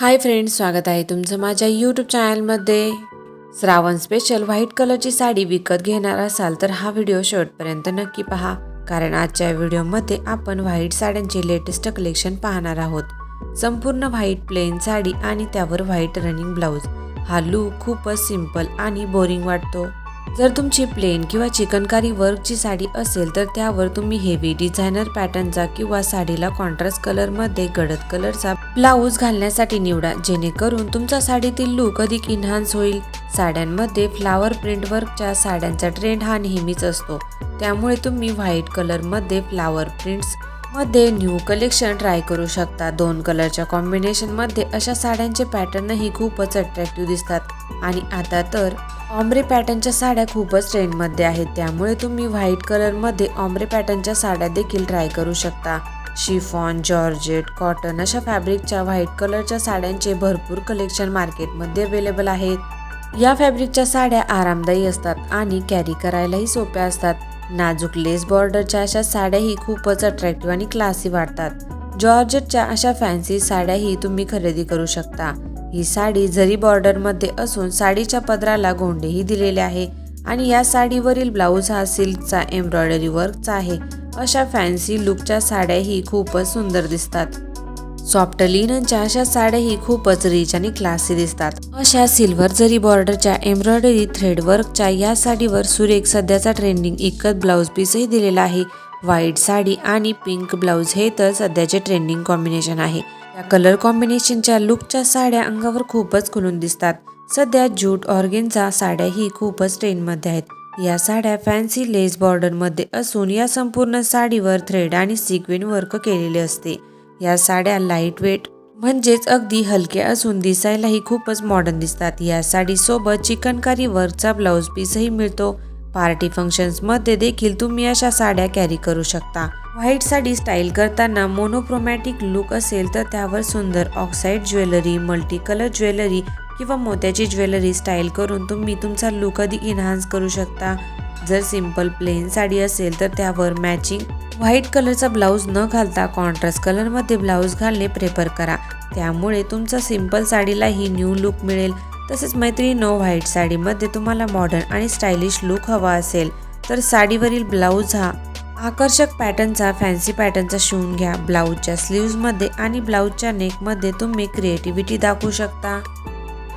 Hi friends स्वागत आहे तुमचं माझ्या यूट्यूब चॅनलमध्ये श्रावण स्पेशल व्हाईट कलरची साडी विकत घेणार असाल तर हा व्हिडिओ शेवटपर्यंत नक्की पहा. कारण आजच्या व्हिडिओमध्ये आपण व्हाईट साड्यांचे लेटेस्ट कलेक्शन पाहणार आहोत. संपूर्ण व्हाईट प्लेन साडी आणि त्यावर व्हाईट रनिंग ब्लाऊज हा लूक खूपच सिंपल आणि बोरिंग वाटतो. जर तुमची प्लेन किंवा चिकनकारी वर्कची साडी असेल तर त्यावर तुम्ही हेवी डिझायनर पॅटर्नचा किंवा साडीला कॉन्ट्रास्ट कलरमध्ये गडद कलरचा ब्लाऊज घालण्यासाठी निवडा जेणेकरून तुमचा साडीतील लूक अधिक इन्हान्स होईल. साड्यांमध्ये फ्लावर प्रिंट वर्कच्या साड्यांचा ट्रेंड हा नेहमीच असतो. त्यामुळे तुम्ही व्हाईट कलरमध्ये फ्लावर प्रिंट्स मध्ये न्यू कलेक्शन ट्राय करू शकता. दोन कलरच्या कॉम्बिनेशनमध्ये अशा साड्यांचे पॅटर्नही खूपच अट्रॅक्टिव्ह दिसतात. आणि आता तर ऑम्ब्रे पॅटर्नच्या साड्या खूपच ट्रेंडमध्ये आहेत. त्यामुळे तुम्ही व्हाईट कलरमध्ये ऑम्ब्रे पॅटर्नच्या साड्या देखील ट्राय करू शकता. शिफॉन जॉर्जेट कॉटन अशा फॅब्रिकच्या व्हाईट कलरच्या साड्यांचे भरपूर कलेक्शन मार्केटमध्ये अवेलेबल आहेत. या फॅब्रिकच्या साड्या आरामदायी असतात आणि कॅरी करायलाही सोप्या असतात. नाजूक लेस बॉर्डरच्या अशा साड्याही खूपच अट्रॅक्टिव्ह आणि क्लासी वाटतात. जॉर्जेटच्या अशा फॅन्सी साड्याही तुम्ही खरेदी करू शकता. ही साडी जरी बॉर्डरमध्ये असून साडीच्या पदराला गोंडेही दिलेले आहे आणि या साडीवरील ब्लाऊज हा सिल्कचा एम्ब्रॉयडरी वर्कचा आहे. अशा फॅन्सी लुकच्या साड्याही खूपच सुंदर दिसतात. सॉफ्ट लिननच्या अशा साड्याही खूपच रिच आणि क्लासी दिसतात. अशा सिल्वर जरी बॉर्डरच्या एम्ब्रॉयडरी थ्रेड वर्कच्या या साडीवर सुरेख सध्याचा ट्रेंडिंग इकत ब्लाऊज पीसही दिलेला आहे. व्हाईट साडी आणि पिंक ब्लाऊज हे तर सध्याचे ट्रेंडिंग कॉम्बिनेशन आहे. या कलर कॉम्बिनेशनच्या लुकच्या साड्या अंगावर खूपच खुलून दिसतात. सध्या ज्यूट ऑर्गेनचा साड्याही खूपच ट्रेंडमध्ये आहेत. या साड्या फॅन्सी लेस बॉर्डरमध्ये असून या संपूर्ण साडीवर थ्रेड आणि सिक्वेन वर्क केलेले असते. या साड्या लाइट वेट म्हणजेच अगदी हलक्या असून दिसायलाही खूपच मॉडर्न दिसतात. या साडीसोबत चिकनकारीवरचा ब्लाऊज पीसही मिळतो. पार्टी फंक्शन्समध्ये देखील तुम्ही अशा साड्या कॅरी करू शकता. व्हाईट साडी स्टाईल करताना मोनोक्रोमॅटिक लुक असेल तर त्यावर सुंदर oxide jewellery multi colour jewellery किंवा मोत्याची ज्वेलरी स्टाईल करून तुम्ही तुमचा लुक अधिक इन्हान्स करू शकता. जर सिंपल प्लेन साडी असेल तर त्यावर मॅचिंग व्हाईट कलरचा ब्लाऊज न घालता कॉन्ट्रास्ट कलरमध्ये ब्लाऊज घालणे प्रेफर करा. त्यामुळे तुमचा सिंपल साडीलाही न्यू लुक मिळेल. तसेच मैत्रिणीनो व्हाईट साडीमध्ये तुम्हाला मॉडर्न आणि स्टायलिश लुक हवा असेल तर साडीवरील ब्लाऊज हा आकर्षक पॅटर्नचा फॅन्सी पॅटर्नचा शिवून घ्या. ब्लाऊजच्या स्लीव्जमध्ये आणि ब्लाऊजच्या नेकमध्ये तुम्ही क्रिएटिव्हिटी दाखवू शकता.